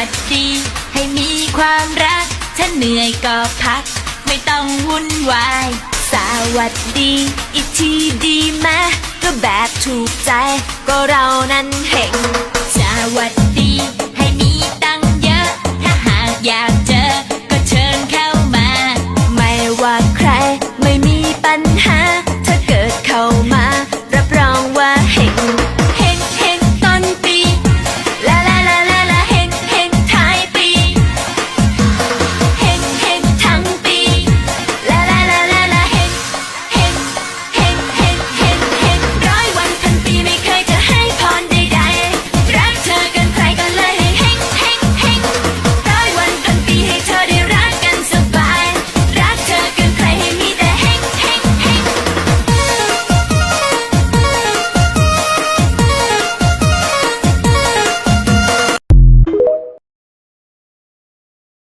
วัสดี ให้มีความรัก ถ้าเหนื่อยก็พัก ไม่ต้องวุ่นวาย สวัสดี อีกทีดีมะก็แบบถูกใจ ก็เรานั้นเห็นสวัสดี ให้มีตังเยอะ ถ้าหากอยากเจอ ก็เชิญเข้ามา ไม่ว่าใครไม่มีปัญหา